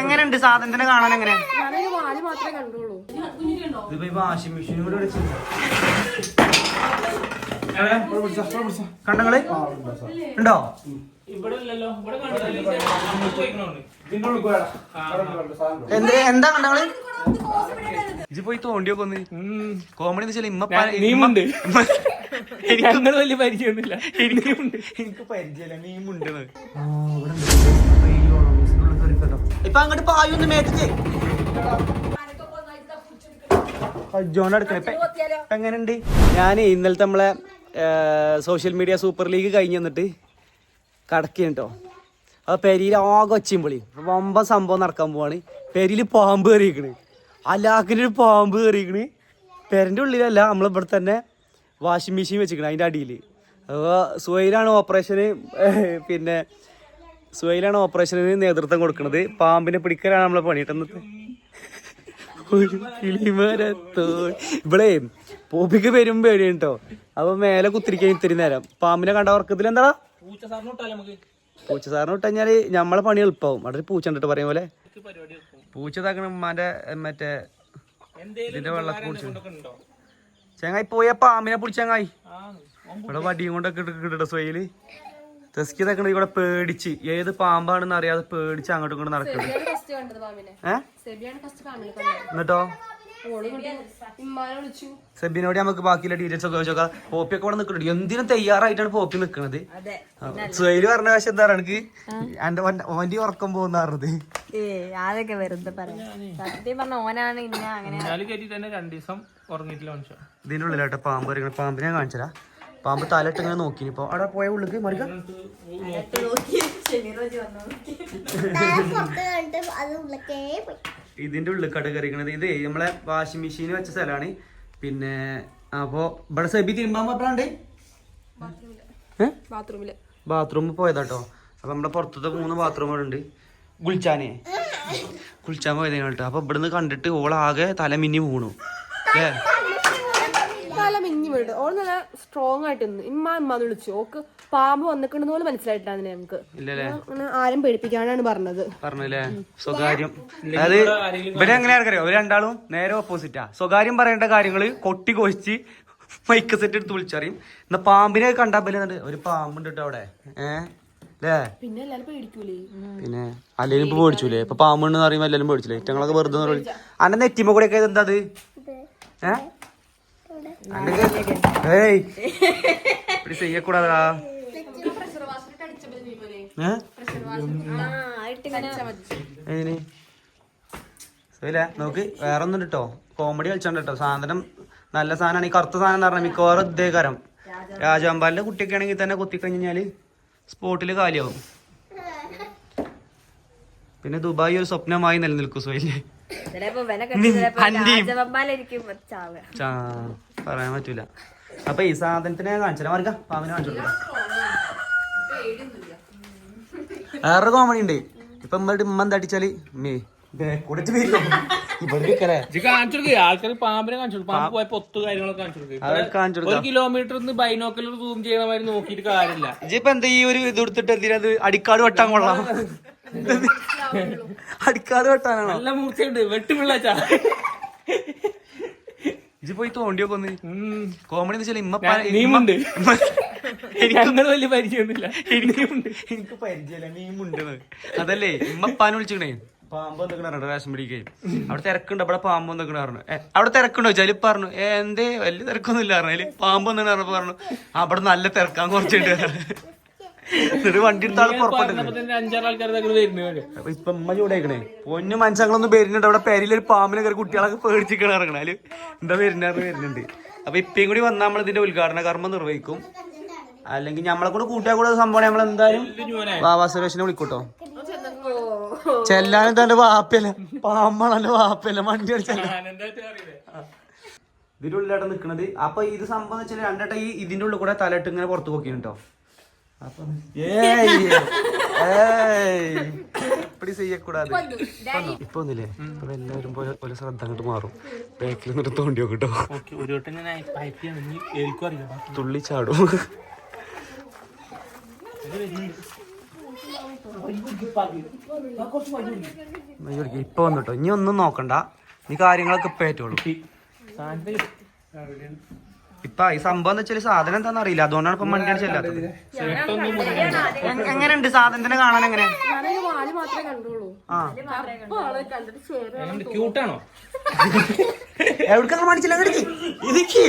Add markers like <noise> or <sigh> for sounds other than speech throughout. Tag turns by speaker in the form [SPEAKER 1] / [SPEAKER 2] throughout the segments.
[SPEAKER 1] എങ്ങനെയുണ്ട്? സാധനത്തിനെ കാണാൻ എങ്ങനെ കണ്ടങ്ങൾ? ഉണ്ടോ? എന്ത്? എന്താ കണ്ടങ്ങൾ? ഇത് പോയി തോണ്ടിയൊക്കെ ഒന്ന് കോമഡി എന്ന് വെച്ചാൽ
[SPEAKER 2] ഇമ്മുണ്ട്
[SPEAKER 1] എനിക്ക്
[SPEAKER 2] വലിയ പരിചയമൊന്നുമില്ല.
[SPEAKER 1] എനിക്കുണ്ട് എനിക്ക് പരിചയമില്ല. നീമുണ്ട് ഇപ്പൊ അങ്ങോട്ട് പായൊന്ന് മേത്തിച്ച് എങ്ങനെയുണ്ട്? ഞാൻ ഇന്നലത്തെ നമ്മളെ സോഷ്യൽ മീഡിയ സൂപ്പർ ലീഗ് കഴിഞ്ഞ് വന്നിട്ട് കടക്കുകയാണ് കേട്ടോ അപ്പൊ പെരിയിൽ ആകെ ഒച്ചയുമ്പളി വമ്പ സംഭവം നടക്കാൻ പോവാണ്. പെരിയിൽ പാമ്പ് കയറിയിരിക്കണ് അലാക്കിന് ഒരു പാമ്പ് കയറിയിരിക്കണ് പെരന്റെ ഉള്ളിലല്ല നമ്മളിവിടെ തന്നെ വാഷിംഗ് മെഷീൻ വെച്ചിരിക്കണം അതിന്റെ അടിയിൽ അപ്പോൾ സുഹൈലാണ് ഓപ്പറേഷന് പിന്നെ സുഹൈലാണ് ഓപ്പറേഷന് നേതൃത്വം കൊടുക്കുന്നത് പാമ്പിനെ പിടിക്കലാണ് നമ്മളെ പണി കേട്ടോ ഒരു ഇവിടെ പോപ്പിക്ക് പേരും പേടിയാണ് കേട്ടോ അപ്പൊ മേലെ കുത്തിരിക്കാൻ ഇത്തിരി നേരം. പാമ്പിനെ കണ്ട ഉറക്കത്തിൽ എന്താ
[SPEAKER 2] പൂച്ച സാറിന്
[SPEAKER 1] വിട്ട് നമ്മളെ പണി എളുപ്പമാവും അവിടെ ഒരു പൂച്ച ഉണ്ടിട്ട് പറയും പോലെ. പൂച്ച താക്കണ ഉമ്മാന്റെ മറ്റേ ഇതിന്റെ വെള്ളത്തിൽ
[SPEAKER 2] പൂച്ച
[SPEAKER 1] ചങ്ങായി പോയ പാമ്പിനെ പിടിച്ചങ്ങായി ഇവിടെ വടിയും കൊണ്ടൊക്കെ ഇട്ടിട്ട് സ്വയിൽ തെസ്കി തക്കണ ഇവിടെ പേടിച്ച്. ഏത് പാമ്പാണെന്ന് അറിയാതെ പേടിച്ച് അങ്ങോട്ടും ഇങ്ങോട്ടും നടക്കുന്നത് എന്നിട്ടോ?
[SPEAKER 3] ഓൾ ഇമ്മാനെ വിളിച്ചു.
[SPEAKER 1] സെബിനോട് നമുക്ക് ബാക്കിയുള്ള ഡീറ്റെയിൽസ് ഒക്കെ ചോദിച്ചോക്കാം. പോപ്പിയൊക്കെ ഇവിടെ നിൽക്കുന്നുണ്ട് എന്തിനും തയ്യാറായിട്ടാണ് പോപ്പി നിൽക്കുന്നത് സുഹൈൽ പറഞ്ഞ പക്ഷെ എന്താ എനിക്ക് എന്റെ ഓന്റെ ഉറക്കം പോകുന്ന പറഞ്ഞത്.
[SPEAKER 4] ഏ അതൊക്കെ വെറുതെ
[SPEAKER 1] ഉള്ളിലാട്ടെ പാമ്പ് പാമ്പിനെ കാണിച്ചാ കാണിച്ചരാ. പാമ്പ് തലയിട്ട് ഇങ്ങനെ നോക്കി ഇപ്പൊ. അവിടെ പോയ ഉള്ളിക്ക് മറിക്കാം ഇതിന്റെ ഉള്ളിൽ കട കയറിക്കണത് ഇത് നമ്മളെ വാഷിംഗ് മെഷീൻ വെച്ച സ്ഥലമാണ്. പിന്നെ അപ്പോ ഇവിടെ സെബി തിരുമ്പാൻ പറഞ്ഞാണ്ട് ബാത്റൂമിൽ പോയതാട്ടോ. അപ്പൊ നമ്മുടെ പുറത്തത്തെ മൂന്ന് ബാത്റൂമുകളുണ്ട് ഗുൽച്ചാനെ. പോയതേനു കേട്ടോ. അപ്പൊ ഇവിടുന്ന് കണ്ടിട്ട് ഓളാകെ തല മിന്നി വീണു.
[SPEAKER 3] നല്ല മിഞ്ഞി വീട് ഓൾ നല്ല സ്ട്രോങ് ആയിട്ട് നിന്ന്. ഇമ്മ ഇമ്മാന്ന് വിളിച്ചു. ഓക്ക് പാമ്പ് വന്നിട്ടുണ്ടെന്ന് പോലും മനസ്സിലായിട്ടാണ് നമുക്ക്
[SPEAKER 1] ഇല്ലല്ലേ?
[SPEAKER 3] അങ്ങനെ ആരും പേടിപ്പിക്കാനാണ് പറഞ്ഞത്.
[SPEAKER 1] പറഞ്ഞല്ലേ? സ്വകാര്യം. അതായത് ഇവരെ എങ്ങനെയാ അറിയാം? ഒരു രണ്ടാളും നേരെ ഓപ്പോസിറ്റാ സ്വകാര്യം പറയേണ്ട കാര്യങ്ങൾ കൊട്ടി കൊഴിച്ച് <laughs> മൈക്ക് സെറ്റ് എടുത്ത് വിളിച്ചറിയും എന്നാ പാമ്പിനെ കണ്ടാ പോലെ ഒരു പാമ്പുണ്ട് കേട്ടോ അവിടെ.
[SPEAKER 3] പിന്നെ എല്ലാരും
[SPEAKER 1] അല്ലെങ്കിൽ ഇപ്പൊ പേടിച്ചൂലേ? ഇപ്പൊ പാമ്പുണ്ടെന്ന് പറയുമ്പോ എല്ലാരും പേടിച്ചില്ലേ ഞങ്ങളൊക്കെ വെറുതെ അന്നെ നെറ്റിമ്മ നെറ്റിമ കൂടെ ഒക്കെ എന്താ അത്? ഏ? നോക്ക് വേറെ ഒന്നും കിട്ടോ കോമഡി കളിച്ചോണ്ട് കേട്ടോ സാധനം നല്ല സാധനമാണ്. ഈ കറുത്ത സാധനം എന്ന് പറഞ്ഞാൽ മിക്കവാറും ഇതേകാരം രാജാമ്പാലിന്റെ കുട്ടിയൊക്കെ ആണെങ്കിൽ തന്നെ കുത്തിക്കഴിഞ്ഞാൽ സ്പോട്ടിൽ കാലിയാവും. പിന്നെ ദുബായ് ഒരു സ്വപ്നമായി നിലനിൽക്കും സോയിൽ പറയാൻ പറ്റൂല. അപ്പൊ ഈ സാധനത്തിനെ കാണിച്ചാൽ മറിക്ക. പാമ്പിനെ കാണിച്ചു വേറെ കോമഡി ഉണ്ട്. ഇപ്പൊ ഇമ്മയുടെ ഉമ്മ എന്താ അടിച്ചാൽ? മേ
[SPEAKER 2] കിലോമീറ്റർ നിന്ന് ബൈനോക്കലർ സൂം ചെയ്യണ മാതിരി നോക്കിയിട്ട് കാര്യമില്ല.
[SPEAKER 1] എന്താ ഈ ഒരു ഇത് എടുത്തിട്ട് എന്തിനാ അടിക്കാട് വെട്ടാൻ കൊള്ളാം? <laughs> അടിക്കാട് വെട്ടാനാണോ?
[SPEAKER 2] നല്ല മൂർച്ചയുണ്ട്. വെട്ടുപിള്ളച്ചാ
[SPEAKER 1] ഇജി പോയി തോണ്ടിയൊക്കെ ഒന്ന് കോമഡി എന്ന് വെച്ചാൽ
[SPEAKER 2] ഇമ്മപ്പാ നീമുണ്ട്. ഞങ്ങൾ വലിയ പരിചയമൊന്നുമില്ല.
[SPEAKER 1] എനിക്ക് പരിചയമില്ല. നീമുണ്ട് അതല്ലേ? ഇമ്മപ്പാനെ വിളിച്ചിക്കണേ. പാമ്പ് എന്തൊക്കെ റേഷൻ പിടിക്കേ. അവിടെ തിരക്കുണ്ട്. അവിടെ പാമ്പ് എന്തൊക്കെ പറഞ്ഞു. അവിടെ തിരക്കുണ്ടോ? ചലി പറഞ്ഞു. എന്തേ? വലിയ തിരക്കൊന്നും ഇല്ല പറഞ്ഞു പാമ്പ് എന്താണ് പറഞ്ഞു. അവിടെ നല്ല തിരക്കാൻ കുറച്ചുണ്ട് എന്നിട്ട് വണ്ടി എടുത്ത ആൾ പുറപ്പെട്ടു
[SPEAKER 2] പറഞ്ഞപ്പോ തന്നെ അഞ്ചാറ് ആൾക്കാർ ഇതൊക്കെ വരുന്നവര്
[SPEAKER 1] അപ്പൊ ഇപ്പൊ ഉമ്മ ചൂടായിക്കണേ. പൊന്നു മനസ്സങ്ങളൊന്നും വരുന്നുണ്ട് അവിടെ പേരിലൊരു പാമ്പിനെ കയറി കുട്ടികളൊക്കെ പേടിച്ചിക്കണ ഇറങ്ങണാൽ എന്താ വരുന്നത് വരുന്നുണ്ട്. അപ്പൊ ഇപ്പയും കൂടി വന്നാൽ നമ്മൾ ഇതിന്റെ ഉദ്ഘാടന കർമ്മം നിർവഹിക്കും. അല്ലെങ്കിൽ നമ്മളെ കൂടെ കൂട്ടിയാൽ കൂടെ സംഭവം നമ്മൾ എന്തായാലും വാവാ സുരേഷിനെ വിളിക്കൂട്ടോ. ചെല്ലാൻ തന്റെ വാപ്പല്ല പാമ്പാണ് വാപ്പല്ല വണ്ടി അടിച്ചല്ല ഇതിന്റെ ഉള്ളിലായിട്ട് നിൽക്കുന്നത് അപ്പൊ ഇത് സംഭവം വെച്ചാൽ രണ്ടട്ട ഈ ഇതിന്റെ ഉള്ളിൽ കൂടെ തലയിട്ട് ഇങ്ങനെ പുറത്ത് ഏയ് <laughs> ഇപ്പടി ചെയ്യക്കൂടാതെ. ഇപ്പൊ ഒന്നില്ലേ ഇപ്പൊ എല്ലാവരും പോലെ ശ്രദ്ധ അങ്ങോട്ട് മാറും. ബാക്കിൽ നിന്നിട്ട് തോണ്ടി നോക്കിട്ടോ തുള്ളി ചാടും. ഇപ്പൊ വന്നിട്ടോ ഇനി ഒന്നും നോക്കണ്ട. നീ കാര്യങ്ങളൊക്കെ ഇപ്പൊ ഏറ്റുള്ളൂ ഇപ്പൊ ഈ സംഭവം എന്ന് വെച്ചാൽ സാധനം എന്താണെന്ന് അറിയില്ല. അതുകൊണ്ടാണ് ഇപ്പൊ മണ്ടി ചെല്ലാത്തത്. എ- എങ്ങനെയുണ്ട്? സാധനത്തിനെ കാണാൻ എങ്ങനെ?
[SPEAKER 2] ക്യൂട്ടാണോ?
[SPEAKER 1] എവിടേക്കാണ് മടിച്ചില്ല അങ്ങോട്ട് ഇതിക്ക്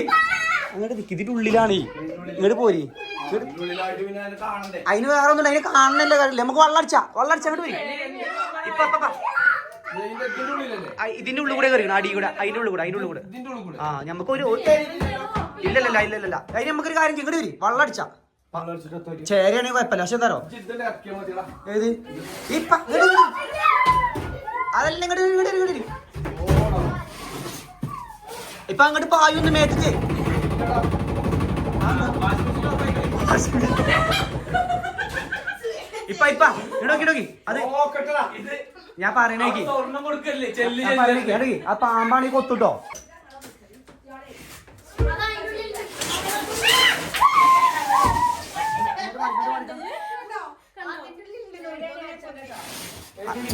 [SPEAKER 1] അങ്ങോട്ട് നിക്ക്. ഇതിന്റെ ഉള്ളിലാണ്. ഇങ്ങോട്ട് പോരി. അതിന് വേറെ ഒന്നും അതിനെ കാണണല്ലേ കാര്യമില്ല നമുക്ക് വള്ളടിച്ച വള്ളടിച്ച അങ്ങോട്ട് പോരി. ഇപ്പൊ ഇതിന്റെ ഉള്ളിൽ കൂടെ കയറിക്കണം അടി കൂടെ. അതിന്റെ ഉള്ളിൽ കൂടെ അതിന്റെ ഉള്ളിൽ കൂടെ. ആ നമുക്ക് ഒരു ഇല്ലല്ല ഇല്ലല്ല അതിന് നമുക്കൊരു കാര്യം ഇങ്ങോട്ട് വരി. വെള്ളടിച്ച ചേരയാണെങ്കിൽ കുഴപ്പമില്ല പക്ഷെ എന്താറോ ഏത്? ഇപ്പ. അതല്ല ഇങ്ങോട്ട് ഇങ്ങോട്ട്. ഇപ്പൊ അങ്ങോട്ട് പായൊന്ന് മേത്തിക്ക് ഇപ്പ ഇപ്പ. ഇടോക്കി ഇടോക്കി അത് ഞാൻ പറയണേക്ക്. ആ പാമ്പാണ് ഈ കൊത്തുട്ടോ.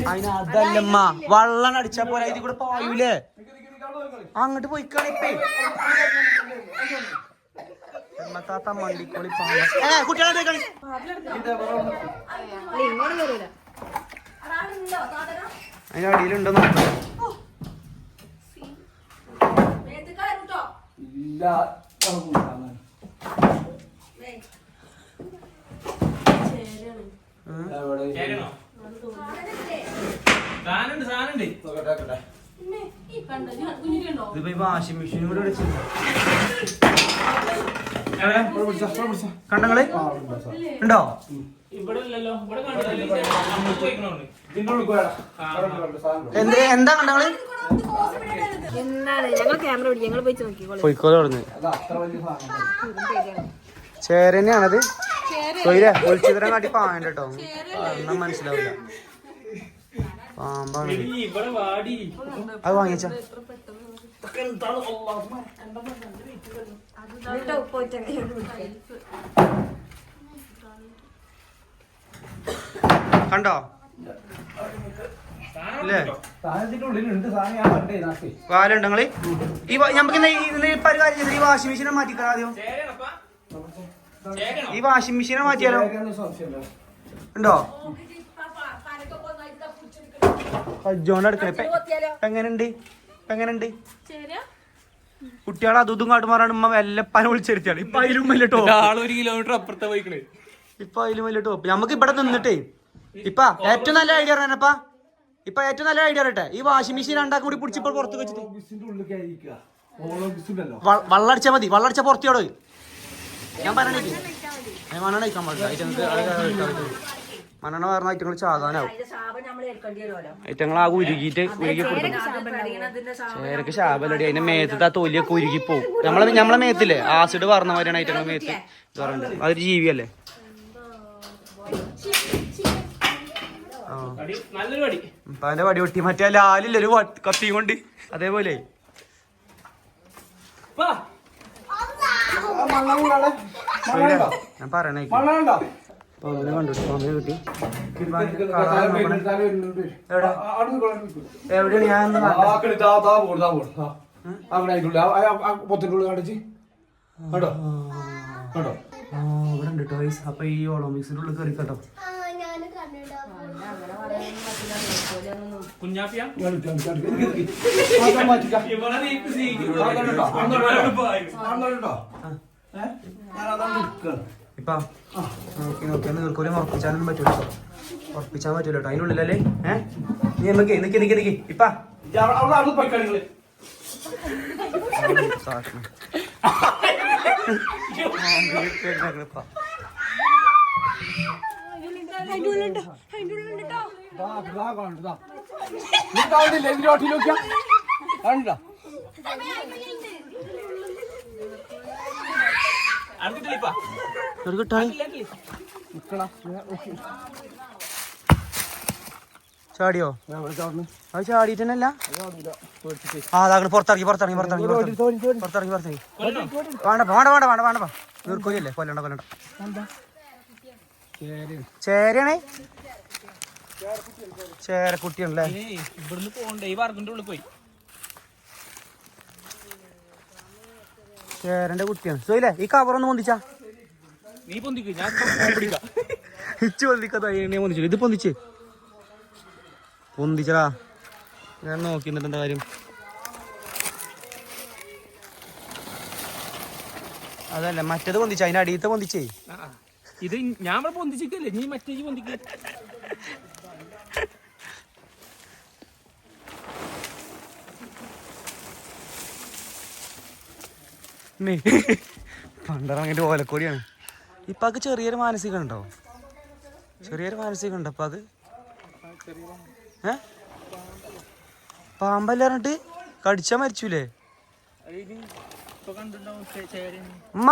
[SPEAKER 1] അതിന് അതല്ലമ്മ. വള്ളം അടിച്ചാ പോലെ ഇതിൽ കൂടെ പായൂലേ. അങ്ങോട്ട് പോയിക്കാണ് ഇപ്പേ. താത്ത മണ്ടിക്കോളി കുട്ടികളെ അതിന്റെ അടിയിലുണ്ടോ നോക്കാം.
[SPEAKER 2] കേൾക്കണോ സാധനമുണ്ട് സാധനമുണ്ട്.
[SPEAKER 1] ഇതിപ്പോ ഈ വാഷിംഗ് മെഷീനും കൂടെ വെച്ചില്ല കണ്ടങ്ങൾ ഉണ്ടോ എന്ത് എന്താ
[SPEAKER 4] കണ്ടങ്ങൾ
[SPEAKER 1] പൊയ്ക്കോളെ ചേരനെയാണത്. തൊയിലെ ഒളിച്ചിതരം കാട്ടി പായണ്ട കേട്ടോ കാരണം മനസ്സിലാവില്ല പാമ്പാണ് അത് വാങ്ങിച്ച. കണ്ടോ? വാലുണ്ടെങ്കിൽ ഈ നമുക്ക് ഇന്ന് ഈ- പരിപാടി ഇപ്പൊ ഒരു കാര്യം ചെയ്തിട്ട് ഈ വാഷിംഗ് മെഷീനെ മാറ്റിക്കാം ആദ്യം.
[SPEAKER 2] ചേരണപ്പാ ചേരണോ
[SPEAKER 1] ഈ വാഷിംഗ് മെഷീനെ മാറ്റിയാലോ? ഉണ്ടോ? കജ്ജോണ്ട് എടുക്കണേ. എങ്ങനെയുണ്ട്? എങ്ങനെയുണ്ട്? കുട്ടികളെ അതും കാട്ടും കാട്ടുമാറാണ് ഉമ്മ വെല്ലപ്പാനെ വിളിച്ചിരുത്തിയാണ് ഇപ്പൊ അതിലും വലിയ ടോപ്പ്
[SPEAKER 2] ഒരു കിലോമീറ്റർ അപ്പുറത്തെ പോയിക്കണേ.
[SPEAKER 1] ഇപ്പൊ അതിലും വലിയ ടോപ്പ് നമുക്ക് ഇവിടെ നിന്നിട്ടേ. ഇപ്പൊ ഏറ്റവും നല്ല ഐഡിയ പറഞ്ഞപ്പാ ഇപ്പൊ? ഏറ്റവും നല്ല ഐഡിയ പറയട്ടെ ഈ വാഷിംഗ് മെഷീൻ രണ്ടാക്കും കൂടി പിടിച്ചിപ്പോൾ പുറത്ത് വെച്ചിട്ട്. വള്ളടിച്ച മതി. വള്ളടിച്ച പുറത്തിയോടോ ഞാൻ മണ്ണെണ്ണ കഴിക്കാൻ പാടില്ല ഐറ്റങ്ങൾക്ക് മണ്ണെണ്ണ പറഞ്ഞ ഐറ്റങ്ങൾ ചാകാനാവും ഐറ്റങ്ങൾ ആകെ ഉരുകിയിട്ട് ഉരുകി കൊടുക്കും. ചേരക്ക് ശാപലടി അതിന്റെ മേത്തത്തെ ആ തൊലിയൊക്കെ ഉരുകി പോവും. നമ്മളെ നമ്മളെ മേത്തില്ലേ? ആസിഡ് പറഞ്ഞ മാതിരിയാണ് ഐറ്റങ്ങൾ മേത്ത്. ഇത് പറയുന്നത് അതൊരു ജീവിയല്ലേ? അതിന്റെ വടി പൊട്ടി. മറ്റേ ലാലില്ല? ഒരു വട്ട് കത്തിയും കൊണ്ട്. അതേപോലെ.
[SPEAKER 2] പാ
[SPEAKER 1] ഞാൻ പറയണേ പാമ്പിനെ കണ്ടു. പാമ്പിനെ കിട്ടി. എവിടെ? എവിടെയാണ് ഞാൻ?
[SPEAKER 5] അവിടെ പൊത്തിന്റെ ഉള്ളിൽ കണ്ടിച്ച് കണ്ടോ? കണ്ടോ?
[SPEAKER 1] ആ ഇവിടെ ഉണ്ട് ടോയ്സ് അപ്പൊ ഈ ഒളിമ്പിക്സിന്റെ ഉള്ളിൽ കയറി കേട്ടോ.
[SPEAKER 2] കുഞ്ഞാപ്പിയ?
[SPEAKER 5] ഏ?
[SPEAKER 1] ഇപ്പൊ നോക്കി നോക്കി നീർക്കോലം ഉറപ്പിച്ചാനൊന്നും പറ്റൂല ഉറപ്പിച്ചാൻ പറ്റൂല കേട്ടോ. അതിന്റെ ഉള്ളിലല്ലേ ഏഹ് നീ നമുക്ക് നിക്ക് നിക്ക് നിക്ക്. ഇപ്പ.
[SPEAKER 5] ഇജ്ജ് അവിടെ-
[SPEAKER 1] ചാടിയോ. അത്. ആ പുറത്തിറങ്ങി പുറത്തിറങ്ങി പുറത്തിറങ്ങി. പുറത്തിറങ്ങി. പുറത്തിറങ്ങി വേണ്ട വേണ്ട വേണ്ട വേണ്ട കൊല്ലണ്ട കൊല്ലണ്ട. ചേരയാണേ ചേരക്കുട്ടിയാണല്ലേ?
[SPEAKER 2] ഇവിടുന്ന് പോകണ്ടേ? ഈ വർഗിന്റെ ഉള്ളിൽ പോയി.
[SPEAKER 1] ചേരന്റെ കുട്ടിയാണ്. സോയില്ലേ ഈ കവർ ഒന്ന് പൊന്തിച്ചാ.
[SPEAKER 2] നീ പൊന്തിക്ക് ഞാൻ
[SPEAKER 1] ഇച്ചു പൊന്തിക്കാത്ത പൊന്തിച്ചു. ഇത് പൊന്തിച്ച്. പൊന്തിച്ചടാ. ഞാൻ നോക്കി എന്നിട്ട് എന്താ കാര്യം. അതല്ല മറ്റേത് പൊന്തിച്ച? അതിന്റെ അടിയത്തെ പൊന്തിച്ചേ.
[SPEAKER 2] ഇത് ഞാൻ പൊന്തിച്ചിട്ടല്ലേ നീ മറ്റേ പൊന്തിക്ക്.
[SPEAKER 1] പണ്ടിറങ്ങിട്ട് ഓലക്കോടിയാണ്. ഇപ്പൊ അത് ചെറിയൊരു മാനസികം ഉണ്ടോ ചെറിയൊരു മാനസികം ഉണ്ടോ അപ്പൊ അത് പാമ്പല്ല പറഞ്ഞിട്ട്? കടിച്ചാ മരിച്ചൂലേ. ഉമ്മ.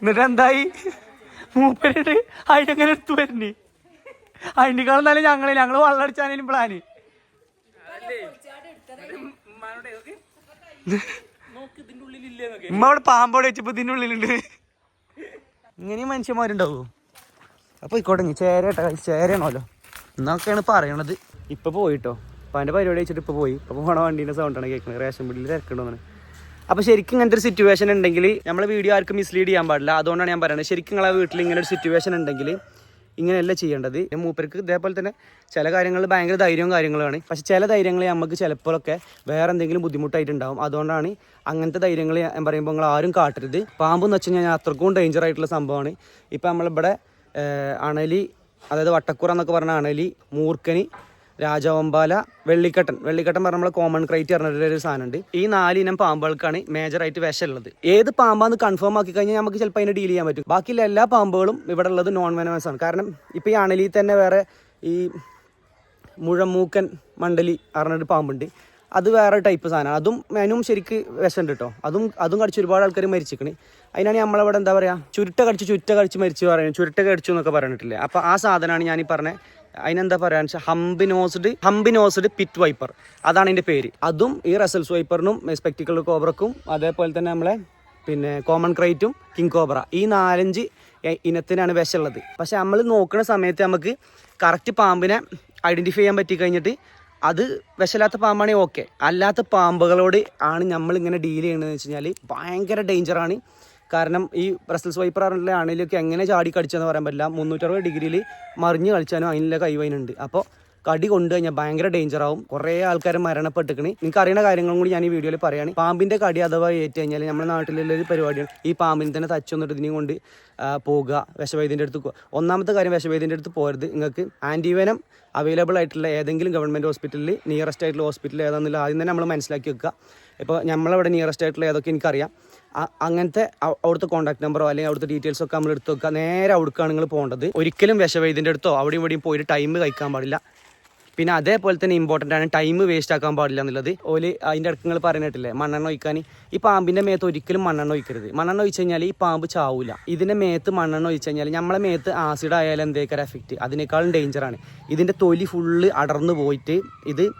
[SPEAKER 1] എന്നിട്ട് എന്തായി മൂപ്പരിട്ട് അതിനെങ്ങനെ എടുത്തു വരുന്നേ? അതിനേക്കാളും നല്ല ഞങ്ങളെ ഞങ്ങൾ വള്ളടിച്ചാനും പ്ലാന്
[SPEAKER 2] ഉമ്മാനോട് നോക്ക്. നോക്ക് ഇതിന്റെ ഉള്ളിലില്ലേ നോക്ക്
[SPEAKER 1] ഉമ്മ അവിടെ പാമ്പോടെ വെച്ചപ്പോ ഇതിന്റെ ഉള്ളിലുണ്ട് ഇങ്ങനെയും മനുഷ്യന്മാരുണ്ടാവോ? അപ്പൊ ഇക്കോട്ടെ ചേരട്ടെ ചേരയാണല്ലോ എന്നൊക്കെയാണ് പറയണത്. ഇപ്പൊ പോയിട്ടോ. അപ്പൊ അതിന്റെ പരിപാടി വെച്ചിട്ട് ഇപ്പൊ പോയി. അപ്പൊ പോണ വണ്ടീന്റെ സൗണ്ടാണ് കേൾക്കുന്നത് റേഷൻ വീട്ടിൽ തിരക്കുണ്ടോന്ന് അപ്പൊ ശരിക്കും ഇങ്ങനത്തെ ഒരു സിറ്റുവേഷൻ ഉണ്ടെങ്കിൽ നമ്മളെ വീഡിയോ ആർക്കും മിസ്ലീഡ് ചെയ്യാൻ പാടില്ല. അതുകൊണ്ടാണ് ഞാൻ പറയുന്നത് ശരിക്കും നിങ്ങളെ വീട്ടിൽ ഇങ്ങനെ ഒരു സിറ്റുവേഷൻ ഉണ്ടെങ്കിൽ ഇങ്ങനെയല്ല ചെയ്യേണ്ടത്. മൂപ്പർക്ക് ഇതേപോലെ തന്നെ ചില കാര്യങ്ങൾ ഭയങ്കര ധൈര്യവും കാര്യങ്ങളുമാണ്. പക്ഷെ ചില ധൈര്യങ്ങൾ നമുക്ക് ചിലപ്പോഴൊക്കെ വേറെ എന്തെങ്കിലും ബുദ്ധിമുട്ടായിട്ടുണ്ടാവും. അതുകൊണ്ടാണ് അങ്ങനത്തെ ധൈര്യങ്ങൾ ഞാൻ പറയുമ്പോൾ നിങ്ങൾ ആരും കാട്ടരുത്. പാമ്പ് എന്ന് വെച്ച് കഴിഞ്ഞാൽ അത്രക്കും ഡേഞ്ചർ ആയിട്ടുള്ള സംഭവമാണ്. ഇപ്പം നമ്മളിവിടെ അണലി അതായത് വട്ടക്കുറ എന്നൊക്കെ പറഞ്ഞ അണലി മൂർക്കനി രാജവമ്പാല വെള്ളിക്കട്ടൻ. വെള്ളിക്കട്ടൻ പറഞ്ഞ നമ്മളെ കോമൺ ക്രൈറ്റ് ഒരു സാധനമുണ്ട്. ഈ നാല് ഇനം പാമ്പുകൾക്കാണ് മേജർ ആയിട്ട് വിഷമുള്ളത് ഏത് പാമ്പാന്ന് കൺഫേം ആക്കി കഴിഞ്ഞാൽ നമുക്ക് ചിലപ്പോൾ അതിനെ ഡീൽ ചെയ്യാൻ പറ്റും. ബാക്കിയുള്ള എല്ലാ പാമ്പുകളും ഇവിടെ ഉള്ളത് നോൺ വെനമസ് ആണ്. കാരണം ഇപ്പോൾ ഈ അണലിയിൽ തന്നെ വേറെ ഈ മുഴമൂക്കൻ മണ്ടലി പറഞ്ഞൊരു പാമ്പുണ്ട്. അത് വേറെ ടൈപ്പ് സാധനമാണ്. അതും മെനും ശരിക്ക് വിഷമുണ്ട് കേട്ടോ. അതും അതും കടിച്ച് ഒരുപാട് ആൾക്കാർ മരിച്ചിക്കണ്. അതിനാണ് നമ്മളവിടെ എന്താ പറയുക ചുരുട്ട കടിച്ച് ചുറ്റ കടിച്ച് മരിച്ചു പറയുന്നത്. ചുരുട്ട കടിച്ചു എന്നൊക്കെ പറഞ്ഞിട്ടില്ലേ? അപ്പോൾ ആ സാധനമാണ് ഞാൻ ഈ പറഞ്ഞ അതിനെന്താ പറയുക ഹംബിനോസ്ഡ് ഹംബിനോസ്ഡ് പിറ്റ് വൈപ്പർ. അതാണ് അതിന്റെ പേര്. അതും ഈ റസൽസ് വൈപ്പറിനും സ്പെക്ടിക്കൽ കോബ്രക്കും അതേപോലെ തന്നെ നമ്മളെ പിന്നെ കോമൺ ക്രൈറ്റും കിങ് കോബ്ര. ഈ നാലഞ്ച് ഇനത്തിനാണ് വിശമുള്ളത് പക്ഷെ നമ്മൾ നോക്കുന്ന സമയത്ത് നമുക്ക് കറക്റ്റ് പാമ്പിനെ ഐഡന്റിഫൈ ചെയ്യാൻ പറ്റി കഴിഞ്ഞിട്ട് അത് വിശലാത്ത പാമ്പാണെങ്കിൽ ഓക്കെ. അല്ലാത്ത പാമ്പുകളോട് ആണ് നമ്മൾ ഇങ്ങനെ ഡീൽ ചെയ്യണതെന്ന് വെച്ച് കഴിഞ്ഞാൽ ഭയങ്കര ഡേഞ്ചറാണ് കാരണം ഈ ബ്രസൽസ് വൈപ്പർ പറഞ്ഞിട്ടുള്ള അണിലൊക്കെ എങ്ങനെ ചാടി കടിച്ചെന്ന് പറയാൻ പറ്റില്ല. മുന്നൂറ്ററുപത് ഡിഗ്രിയിൽ മറിഞ്ഞ് കളിച്ചാലും അതിനുള്ള കൈവൈനുണ്ട് അപ്പോൾ കടി കൊണ്ടു കഴിഞ്ഞാൽ ഭയങ്കര ഡേഞ്ചർ ആവും. കുറേ ആൾക്കാർ മരണപ്പെട്ടിക്കണ്. നിങ്ങൾക്ക് അറിയുന്ന കാര്യങ്ങളും കൂടി ഞാൻ ഈ വീഡിയോയിൽ പറയാണ്. പാമ്പിന്റെ കടി അഥവാ ഏറ്റു കഴിഞ്ഞാൽ നമ്മുടെ നാട്ടിലുള്ള ഒരു പരിപാടിയാണ്. ഈ പാമ്പിനെ തന്നെ തച്ചൊന്നിട്ട് ഇതിനെയും കൊണ്ട് പോകുക വിഷവൈദ്യന്റെ അടുത്ത് ഒന്നാമത്തെ കാര്യം വിഷവൈദ്യന്റെ അടുത്ത് പോരുത്. നിങ്ങൾക്ക് ആന്റിവനം അവൈലബിൾ ആയിട്ടുള്ള ഏതെങ്കിലും ഗവൺമെന്റ് ഹോസ്പിറ്റലിൽ നിയറസ്റ്റ് ആയിട്ടുള്ള ഹോസ്പിറ്റൽ ഏതാണെന്നുള്ള ആദ്യം തന്നെ നമ്മൾ മനസ്സിലാക്കി വെക്കുക. ഇപ്പോൾ നമ്മളവിടെ നിയറസ്റ്റ് ആയിട്ടുള്ള ഏതൊക്കെ എനിക്കറിയാം. അങ്ങനത്തെ അവ- അവിടുത്തെ കോൺടാക്ട് നമ്പറോ അല്ലെങ്കിൽ അവിടുത്തെ ഡീറ്റെയിൽസ് ഒക്കെ നമ്മൾ എടുത്ത് വെക്കുക നേരെ അവിടേക്കാണ് നിങ്ങൾ പോകേണ്ടത്. ഒരിക്കലും വിഷവൈദ്യന്റെ അടുത്തോ അവിടെയും ഇവിടെയും പോയിട്ട് ടൈം കഴിക്കാൻ പാടില്ല. പിന്നെ അതേപോലെ തന്നെ ഇമ്പോർട്ടന്റ് ആണ് ടൈം വേസ്റ്റ് ആക്കാൻ പാടില്ല എന്നുള്ളത്. ഓൽ അതിന്റെ ഇടയ്ക്ക് നിങ്ങൾ പറഞ്ഞിട്ടില്ലേ മണ്ണെണ്ണ ഒഴിക്കാൻ. ഈ പാമ്പിന്റെ മേത്ത് ഒരിക്കലും മണ്ണെണ്ണ ഒഴിക്കരുത്. മണ്ണെണ്ണ ഒഴിച്ച് കഴിഞ്ഞാൽ ഈ പാമ്പ് ചാവൂല. ഇതിന്റെ മേത്ത് മണ്ണെണ്ണ ഒഴിച്ച് കഴിഞ്ഞാൽ നമ്മളെ മേത്ത് ആസിഡ് ആയാലും എന്തേക്കാരം എഫക്റ്റ് അതിനേക്കാളും ഡേഞ്ചറാണ് ഇതിന്റെ തൊലി ഫുള്ള് അടർന്നു പോയിട്ട് ഇത്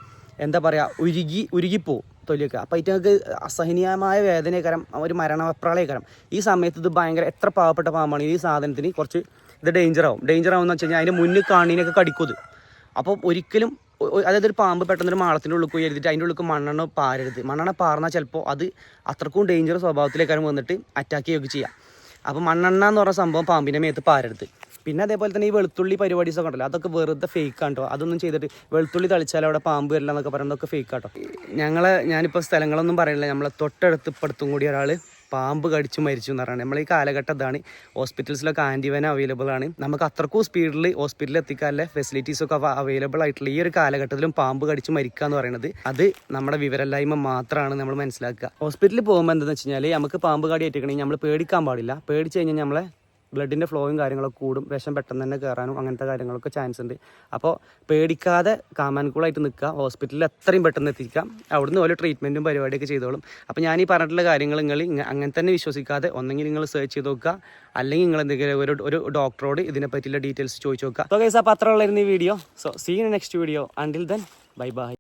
[SPEAKER 1] എന്താ പറയുക ഉരുകി ഉരുകിപ്പോവും. തൊലിയൊക്കെ. അപ്പോൾ ഇതിനൊക്കെ അസഹനീയമായ വേദനയക്കരം ഒരു മരണപ്രാളയക്കരം ഈ സമയത്ത് ഇത് ഭയങ്കര എത്ര പാവപ്പെട്ട പാമ്പാണ് ഈ സാധനത്തിന് കുറച്ച് ഇത് ഡേഞ്ചർ ആവും എന്ന് വെച്ച് കഴിഞ്ഞാൽ അതിന്റെ മുന്നിൽ കാണീനൊക്കെ കടിക്കും അപ്പോൾ ഒരിക്കലും അതായത് ഒരു പാമ്പ് പെട്ടെന്ന് ഒരു മാളത്തിന്റെ ഉള്ളിൽ പോയി എഴുതിയിട്ട് അതിന്റെ ഉള്ളിൽ മണ്ണെണ്ണ പാരരുത്. മണ്ണെണ്ണ പാർന്നാൽ ചിലപ്പോൾ അത് അത്രക്കും ഡേഞ്ചർ സ്വഭാവത്തിലേക്കാണ് വന്നിട്ട് അറ്റാക്ക് ചെയ്യുകയൊക്കെ ചെയ്യാം. അപ്പോൾ മണ്ണെണ്ണ എന്ന് പറഞ്ഞ സംഭവം പാമ്പിന്റെ മേത്ത് പാരരുത്. പിന്നെ അതേപോലെ തന്നെ ഈ വെളുത്തുള്ളി പരിപാടീസ് ഒക്കെ ഉണ്ടല്ലോ അതൊക്കെ വെറുതെ ഫേക്ക് ആണ് കേട്ടോ അതൊന്നും ചെയ്തിട്ട് വെളുത്തുള്ളി തളിച്ചാൽ അവിടെ പാമ്പ് വരില്ല എന്നൊക്കെ പറയുന്നതൊക്കെ ഫേക്ക് ആട്ടോ. ഞങ്ങളെ ഞാനിപ്പോൾ സ്ഥലങ്ങളൊന്നും പറയില്ല നമ്മളെ തൊട്ടടുത്ത് ഇപ്പടുത്തും കൂടി ഒരാൾ പാമ്പ് കടിച്ചു മരിച്ചു എന്ന് പറയുന്നത് നമ്മൾ ഈ കാലഘട്ടം ഇതാണ്. ഹോസ്പിറ്റൽസിലൊക്കെ ആന്റിവൻ അവൈലബിൾ ആണ്. നമുക്ക് അത്രക്കും സ്പീഡിൽ ഹോസ്പിറ്റലിൽ എത്തിക്കാനുള്ള ഫെസിലിറ്റീസ് ഒക്കെ അവൈലബിൾ ആയിട്ടുള്ള ഈ ഒരു കാലഘട്ടത്തിലും പാമ്പ് കടിച്ചു മരിക്കുക എന്ന് പറയുന്നത് അത് നമ്മുടെ വിവരമില്ലായ്മ മാത്രമാണ് നമ്മൾ മനസ്സിലാക്കുക. ഹോസ്പിറ്റലിൽ പോകുമ്പോൾ എന്താണെന്ന് വെച്ച് കഴിഞ്ഞാൽ നമുക്ക് പാമ്പ് കടി ഏറ്റിക്കണമെങ്കിൽ നമ്മൾ പേടിക്കാൻ പാടില്ല. പേടിച്ച് കഴിഞ്ഞാൽ നമ്മളെ ബ്ലഡിന്റെ ഫ്ലോയും കാര്യങ്ങളൊക്കെ കൂടും വിഷം പെട്ടെന്ന് തന്നെ കയറാനും അങ്ങനത്തെ കാര്യങ്ങളൊക്കെ ചാൻസ് ഉണ്ട്. അപ്പോൾ പേടിക്കാതെ കാമാൻകൂളായിട്ട് നിൽക്കുക. ഹോസ്പിറ്റലിൽ എത്രയും പെട്ടെന്ന് എത്തിക്കാം അവിടുന്ന് ഓരോ ട്രീറ്റ്മെന്റും പരിപാടിയൊക്കെ ചെയ്തോളും. അപ്പോൾ ഞാൻ ഈ പറഞ്ഞിട്ടുള്ള കാര്യങ്ങൾ നിങ്ങൾ അങ്ങനെ തന്നെ വിശ്വസിക്കാതെ ഒന്നെങ്കിൽ നിങ്ങൾ സെർച്ച് ചെയ്ത് നോക്കുക. അല്ലെങ്കിൽ നിങ്ങൾ എന്തെങ്കിലും ഒരു ഒരു ഡോക്ടറോട് ഇതിനെ പറ്റിയുള്ള ഡീറ്റെയിൽസ് ചോദിച്ചു നോക്കുക. സോ ഗൈസ് അപ്പോൾ അത്ര ഉള്ളായിരുന്നു ഈ video so see next video until then bye bye